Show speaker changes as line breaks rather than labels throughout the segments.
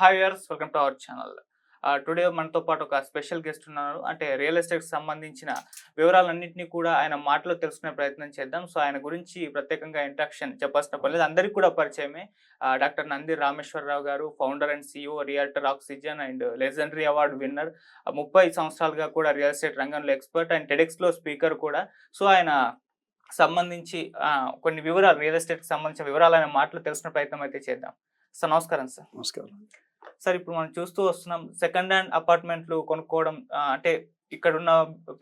Hi welcome to our channel. Today మనతో పాటు ఒక స్పెషల్ గెస్ట్ ఉన్నారు. అంటే రియల్ ఎస్టేట్ సంబంధించిన వివరాలన్నింటినీ కూడా ఆయన మాటలో తెలుసుకునే ప్రయత్నం చేద్దాం. సో ఆయన గురించి ప్రత్యేకంగా ఇంట్రాక్షన్ చెప్పాల్సిన పని లేదు. అందరికీ కూడా పరిచయమే. డాక్టర్ నంది రామేశ్వరరావు గారు founder and CEO realtor oxygen and legendary award winner. ముప్పై సంవత్సరాలుగా కూడా రియల్ ఎస్టేట్ రంగంలో ఎక్స్పర్ట్ అండ్ టెడెక్స్లో స్పీకర్ కూడా. సో ఆయన సంబంధించి కొన్ని వివరాలు రియల్ ఎస్టేట్ సంబంధించిన వివరాలు ఆయన మాటలు తెలుసుకునే ప్రయత్నం అయితే చేద్దాం. సార్ నమస్కారం సార్.
నమస్కారం.
సార్ ఇప్పుడు మనం చూస్తూ వస్తున్నాం సెకండ్ హ్యాండ్ అపార్ట్మెంట్లు కొనుక్కోవడం అంటే ఇక్కడ ఉన్న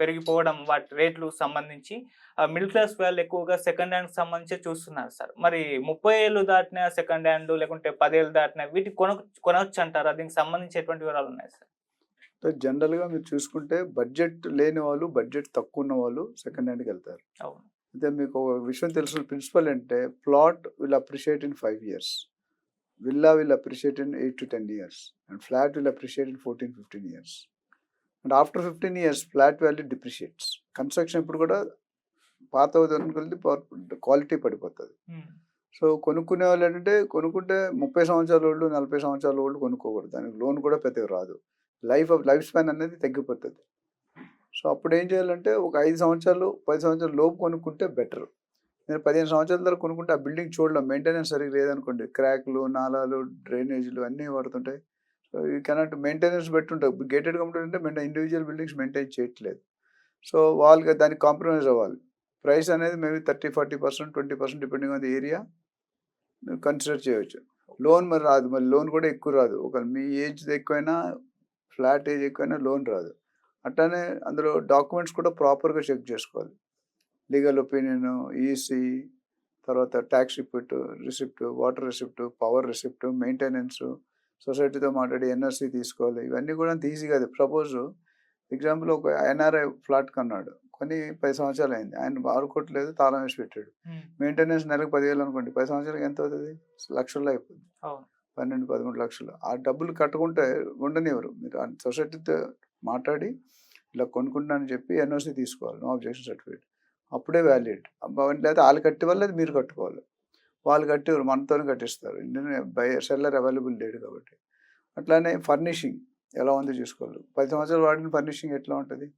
పెరిగిపోవడం వాటి రేట్లు సంబంధించి మిడిల్ క్లాస్ వాళ్ళు ఎక్కువగా సెకండ్ హ్యాండ్ సంబంధించి చూస్తున్నారు సార్. మరి ముప్పై ఏళ్ళు దాటిన సెకండ్ హ్యాండ్ లేకుంటే పదేళ్ళు దాటిన వీటికి కొన కొనవచ్చు అంటారా దీనికి సంబంధించి ఎటువంటి వివరాలు ఉన్నాయి సార్.
అంటే జనరల్గా మీరు చూసుకుంటే బడ్జెట్ లేని వాళ్ళు బడ్జెట్ తక్కువ ఉన్న వాళ్ళు సెకండ్ హ్యాండ్కి వెళ్తారు.
అవును.
అయితే మీకు ఒక విషయం తెలిసిన ప్రిన్సిపల్ అంటే plot will appreciate in five years. Villa will appreciate in eight to ten years and flat will appreciate in fourteen fifteen years and after fifteen years flat value depreciates construction ఇప్పుడు కూడా పాత కొద్ది quality పడిపోతుంది. So కొనుక్కునే వాళ్ళు ఏంటంటే కొనుక్కుంటే ముప్పై సంవత్సరాల వాళ్ళు నలభై సంవత్సరాల వాళ్ళు కొనుక్కోకూడదు. దానికి లోన్ కూడా పెద్దగా రాదు. లైఫ్ లైఫ్ స్పాన్ అనేది తగ్గిపోతుంది. సో అప్పుడు ఏం చేయాలంటే ఒక ఐదు సంవత్సరాలు పది సంవత్సరాల లోపు కొనుక్కుంటే బెటర్ నేను పదిహేను సంవత్సరాల తర్వాత కొనుక్కుంటే ఆ బిల్డింగ్ చూడలేం. మెయింటెనెన్స్ సరిగ్గా లేదనుకోండి. క్రాక్లు నాలాలు డ్రైనేజీలు అన్నీ పడుతుంటాయి సో యూ కెనాట్ మెయింటెనెన్స్ పెట్టి ఉంటాయి గేటెడ్ కమ్యూనిటీ అంటే మెయింటైన్ ఇండివిజువల్ బిల్డింగ్స్ మెయింటైన్ చేయట్లేదు. సో వాళ్ళకి దానికి కాంప్రమైజ్ అవ్వాలి. ప్రైస్ అనేది maybe thirty forty percent twenty percent depending on the area consider చేయవచ్చు లోన్ మరి రాదు. మరి లోన్ కూడా ఎక్కువ రాదు. ఒక మీ ఏజ్ ఎక్కువైనా ఫ్లాట్ ఏజ్ ఎక్కువైనా లోన్ రాదు. అట్లానే అందులో డాక్యుమెంట్స్ కూడా ప్రాపర్గా చెక్ చేసుకోవాలి. లీగల్ ఒపీనియన్ ఈసీ తర్వాత tax receipt receipt water receipt power receipt maintenance సొసైటీతో మాట్లాడి ఎన్ఆర్సీ తీసుకోవాలి. ఇవన్నీ కూడా అంత ఈజీ కాదు. సపోజ్ ఎగ్జాంపుల్ ఒక ఎన్ఆర్ఐ ఫ్లాట్ కన్నాడు. కొన్ని పది సంవత్సరాలు అయింది. ఆయన వాడుకోవట్లేదు తాళం వేసి పెట్టాడు. మెయింటెనెన్స్ నెలకు పదివేలు అనుకోండి. పది సంవత్సరాలకి ఎంత అవుతుంది? లక్షల్లో అయిపోతుంది పన్నెండు పదమూడు లక్షలు. ఆ డబ్బులు కట్టుకుంటే ఉండనివ్వరు. మీరు సొసైటీతో మాట్లాడి ఇలా కొనుక్కుంటానని చెప్పి ఎన్ఓసి తీసుకోవాలి. No objection certificate. అప్పుడే వ్యాలిడ్ లేదా వాళ్ళు కట్టి అది మీరు కట్టుకోవాలి. వాళ్ళు కట్టి మనతోనే కట్టిస్తారు. బై సెల్లర్ అవైలబుల్ లేడు కాబట్టి. అట్లానే ఫర్నిషింగ్ ఎలా ఉందో చూసుకోవాలి. పది సంవత్సరాలు వాడిన ఫర్నిషింగ్ ఎట్లా ఉంటుంది?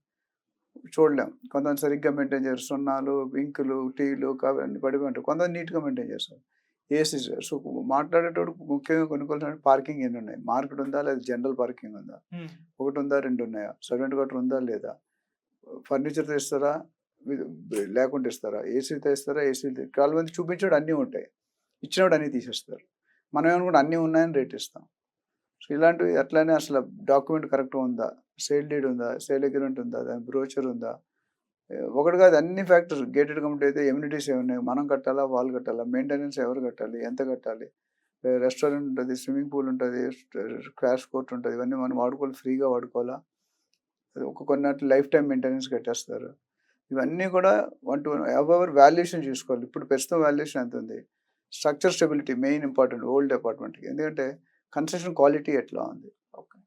చూడలేం. కొంతమంది సరిగ్గా మెయింటైన్ చేస్తారు సున్నాలు ఇంకులు టీలు కావి అన్ని పడిపోయి ఉంటాయి. కొంతమంది నీట్గా మెయింటైన్ చేస్తారు. ఏసీ సో మాట్లాడేటప్పుడు ముఖ్యంగా కొనుక్కోవాల్సిన పార్కింగ్ ఎన్ని ఉన్నాయి? మార్కెట్ ఉందా లేదా? జనరల్ పార్కింగ్ ఉందా? ఒకటి ఉందా? రెండు ఉన్నాయా? సర్వెంట్ క్వార్టర్ ఉందా లేదా? ఫర్నిచర్తో ఇస్తారా వి- లేకుండా ఇస్తారా? ఏసీతో ఇస్తారా? ఏసీ చాలా మంది చూపించాడు అన్నీ ఉంటాయి. ఇచ్చినప్పుడు అన్నీ తీసేస్తారు. మనం ఏమనుకుంటే? అన్నీ ఉన్నాయని రేట్ ఇస్తాం. సో ఇలాంటివి అట్లానే అసలు డాక్యుమెంట్ కరెక్ట్గా ఉందా? సేల్ డీడ్ ఉందా? సేల్ అగ్రిమెంట్ ఉందా? దాని బ్రోచర్ ఉందా? ఒకటి కాదు అన్ని ఫ్యాక్టర్స్. గేటెడ్ కమిటీ అయితే ఎమ్యూనిటీస్ ఏమున్నాయి? మనం కట్టాలా? వాళ్ళు కట్టాలా? మెయింటెనెన్స్ ఎవరు కట్టాలి? ఎంత కట్టాలి? రెస్టారెంట్ ఉంటుంది స్విమ్మింగ్ పూల్ ఉంటుంది క్రాష్ కోర్ట్ ఉంటుంది. ఇవన్నీ మనం వాడుకోవాలి ఫ్రీగా వాడుకోవాలా? ఒక కొన్నట్లు లైఫ్ టైం మెయింటెనెన్స్ కట్టేస్తారు. ఇవన్నీ కూడా వన్ టు ఎవర్ వాల్యుయేషన్ చూసుకోవాలి. ఇప్పుడు ప్రస్తుతం వాల్యుయేషన్ ఎంత ఉంది structure stability main important old అపార్ట్మెంట్కి ఎందుకంటే కన్స్ట్రక్షన్ క్వాలిటీ ఎట్లా ఉంది?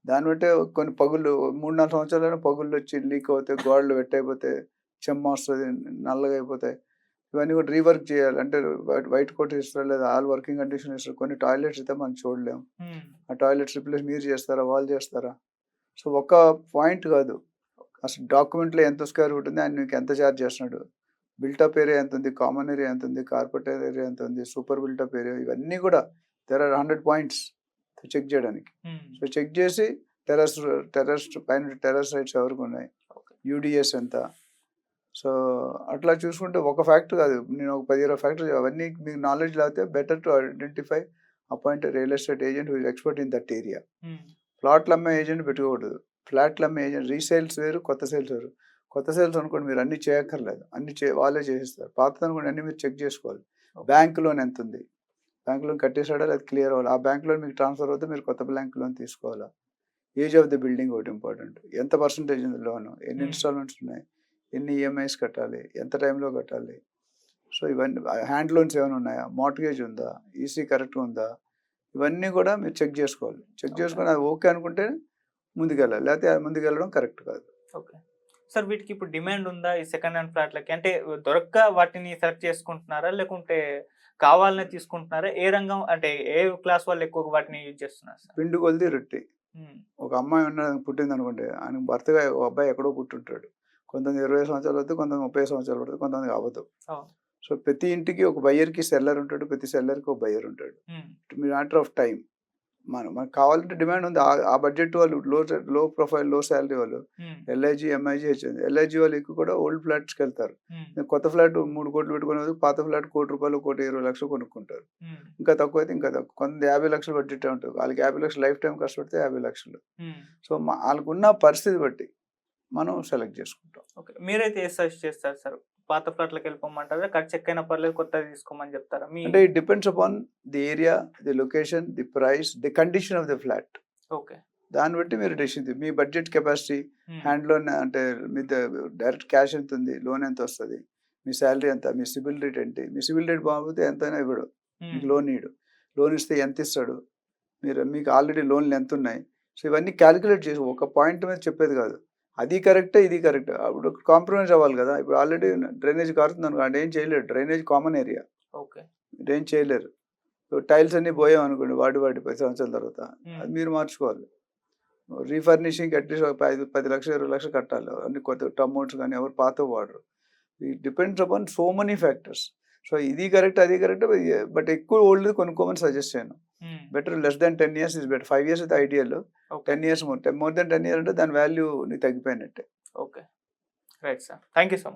దాన్ని బట్టే కొన్ని పగుళ్ళు మూడు నాలుగు సంవత్సరాలు పగుళ్ళు వచ్చి లీక్ అవుతాయి గోడలు వెట్టయిపోతే చెమ్మ వస్తుంది నల్లగా అయిపోతాయి. ఇవన్నీ కూడా రీవర్క్ చేయాలి. అంటే వైట్ కోట్ ఇస్తారు లేదా ఆల్ వర్కింగ్ కండిషన్ ఇస్తారు కొన్ని టాయిలెట్స్ అయితే మనం చూడలేం.
ఉమ్,
ఆ టాయిలెట్స్ రిప్లేస్ మీరు చేస్తారా? వాళ్ళు చేస్తారా? సో ఒక పాయింట్ కాదు. అసలు డాక్యుమెంట్లో ఎంత స్క్వేర్ ఫుట్ ఉంది ఆయన మీకు ఎంత ఛార్జ్ చేస్తున్నాడు? బిల్టప్ ఏరియా ఎంత ఉంది? కామన్ ఏరియా ఎంత ఉంది? కార్పొరేట్ ఏరియా ఎంత ఉంది? సూపర్ బిల్టప్ ఏరియా ఇవన్నీ కూడా there are hundred points check చేయడానికి. సో చెక్ చేసి టెర్రస్ టెర్రస్ పైన టెర్రస్ రైట్స్ ఎవరికి ఉన్నాయి. యూడిఎస్ ఎంత? సో అట్లా చూసుకుంటే ఒక ఫ్యాక్టర్ కాదు. నేను ఒక పది ఇరవై ఫ్యాక్టర్ అవన్నీ మీకు నాలెడ్జ్ లేకపోతే better to identify appoint real estate agent who is expert in that area ప్లాట్లు అమ్మే ఏజెంట్ పెట్టుకోకూడదు. ఫ్లాట్లు అమ్మే ఏజెంట్ రీసేల్స్ వేరు కొత్త సేల్స్ వేరు. కొత్త సేల్స్ అనుకోండి మీరు అన్ని చేయక్కర్లేదు. అన్ని చే వాళ్ళే చేసిస్తారు. పాత అనుకోండి అన్ని మీరు చెక్ చేసుకోవాలి. బ్యాంక్ లోన్ ఎంత ఉంది బ్యాంక్ లోన్ కట్టేసాడా అది క్లియర్ అవ్వాలి? ఆ బ్యాంక్ లోన్ మీకు ట్రాన్స్ఫర్ అవుతే మీరు కొత్త బ్యాంక్ లోన్ తీసుకోవాలా? ఏజ్ ఆఫ్ ది బిల్డింగ్ ఒకటి ఇంపార్టెంట్. ఎంత పర్సంటేజ్ ఉంది లోన్? ఎన్ని. ఇన్స్టాల్మెంట్స్ ఉన్నాయి? ఎన్ని ఈఎంఐస్ కట్టాలి? ఎంత టైంలో కట్టాలి? సో ఇవన్నీ హ్యాండ్ లోన్స్ ఏమైనా ఉన్నాయా? మార్ట్గేజ్ ఉందా? ఈసీ కరెక్ట్ ఉందా? ఇవన్నీ కూడా మీరు చెక్ చేసుకోవాలి. చెక్. చేసుకొని అది ఓకే అనుకుంటే ముందుకెళ్ళాలి. లేకపోతే ముందుకెళ్ళడం కరెక్ట్ కాదు.
ఓకే. సార్ వీటికి ఇప్పుడు డిమాండ్ ఉందా ఈ సెకండ్ హ్యాండ్ ఫ్లాట్లకి? అంటే దొరక్క వాటిని సెలెక్ట్ చేసుకుంటున్నారా? లేకుంటే కావాలనే తీసుకుంటున్నారా? ఏ రంగం అంటే ఏ క్లాస్ వాళ్ళు ఎక్కువ వాటిని యూజ్ చేస్తున్నారు సార్?
పిండి కొలిది రొట్టి. ఒక అమ్మాయి ఉన్న పుట్టింది అనుకోండి ఆయన భర్తగా ఒక అబ్బాయి ఎక్కడో పుట్టుంటాడు. కొంతమంది ఇరవై సంవత్సరాలు అవుతుంది కొంతమంది ముప్పై సంవత్సరాలు పడుతుంది కొంతమంది అవ్వదు. సో ప్రతి ఇంటికి ఒక బయ్యర్కి సెల్లర్ ఉంటాడు ప్రతి సెల్లర్కి ఒక బయ్యర్ ఉంటాడు.
ఉమ్,
మ్యాటర్ ఆఫ్ టైం మనం మనకు కావాలంటే డిమాండ్ ఉంది. ఆ- బడ్జెట్ వాళ్ళు లో లో ప్రొఫైల్లో శాలరీ వాళ్ళు ఎల్ఐజీ ఎంఐజీ హెచ్ఎంది ఎల్ఐజీ వాళ్ళు ఎక్కువ కూడా ఓల్డ్ ఫ్లాట్స్కి వెళ్తారు. కొత్త ఫ్లాట్ మూడు కోట్లు పెట్టుకునే పాత ఫ్లాట్ కోటి రూపాయలు కోటి ఇరవై లక్షలు కొనుక్కుంటారు. ఇంకా తక్కువ అయితే ఇంకా తక్కువ. కొంత యాభై లక్షలు బడ్జెట్ ఉంటుంది. వాళ్ళకి యాభై లక్షలు లైఫ్ టైం కష్టపడితే యాభై లక్షలు. సో వాళ్ళకున్న పరిస్థితి బట్టి మనం సెలెక్ట్ చేసుకుంటాం.
ఓకే. మీరైతే ఏ సజెస్ట్ చేస్తారు సార్? పాత ఫ్లాట్లకు వెళ్ళిపోమంటారా? ఖర్చు ఎక్కైనా పర్లేదు కొత్తది తీసుకోమని చెప్తారా? మీ
అంటే it depends upon the area the location the price the condition of the flat
okay.
దాన్ని బట్టి మీరు డెసిషన్ మీ బడ్జెట్ కెపాసిటీ హ్యాండ్ లోన్ అంటే మీ డైరెక్ట్ క్యాష్ ఎంత ఉంది లోన్ ఎంత వస్తుంది మీ శాలరీ ఎంత మీ సిబిల్ రేట్ ఏంటి మీ సిబిల్ రేట్ బాగుంటే ఎంతైనా ఇవ్వడు. మీకు లోన్ ఇవ్వడు లోన్ ఇస్తే ఎంత ఇస్తాడు? మీరు మీకు ఆల్రెడీ లోన్లు ఎంత ఉన్నాయి సో ఇవన్నీ క్యాలిక్యులేట్ చేసి ఒక పాయింట్ మీద చెప్పేది కాదు. అది కరెక్టే ఇది కరెక్ట్. అప్పుడు కాంప్రమైజ్ అవ్వాలి కదా. ఇప్పుడు ఆల్రెడీ డ్రైనేజ్ కారుతుంది అనుకో అంటే ఏం చేయలేడు డ్రైనేజ్ కామన్ ఏరియా.
ఓకే.
ఏం చేయలేరు. టైల్స్ అన్ని పోయాం అనుకోండి వాడి వాడి పది సంవత్సరాల తర్వాత. అది మీరు మార్చుకోవాలి. రీఫర్నిషింగ్ అట్లీస్ట్ ఒక పది పది లక్షలు ఇరవై లక్షలు కట్టాలి. అన్ని కొత్త టమోట్స్ కానీ ఎవరు పాత వాడరు. It depends upon so many factors so ఇది కరెక్ట్ అది కరెక్ట్ బట్ ఎక్కువ ఓల్డ్ కొనుక్కోమని సజెస్ట్ చేయను. Better less than ten years is better. Five years అయితే ideal ten years more more than ten years అంటే దాని వాల్యూ నీకు తగ్గిపోయినట్టే.
Okay. Right sir. Thank you so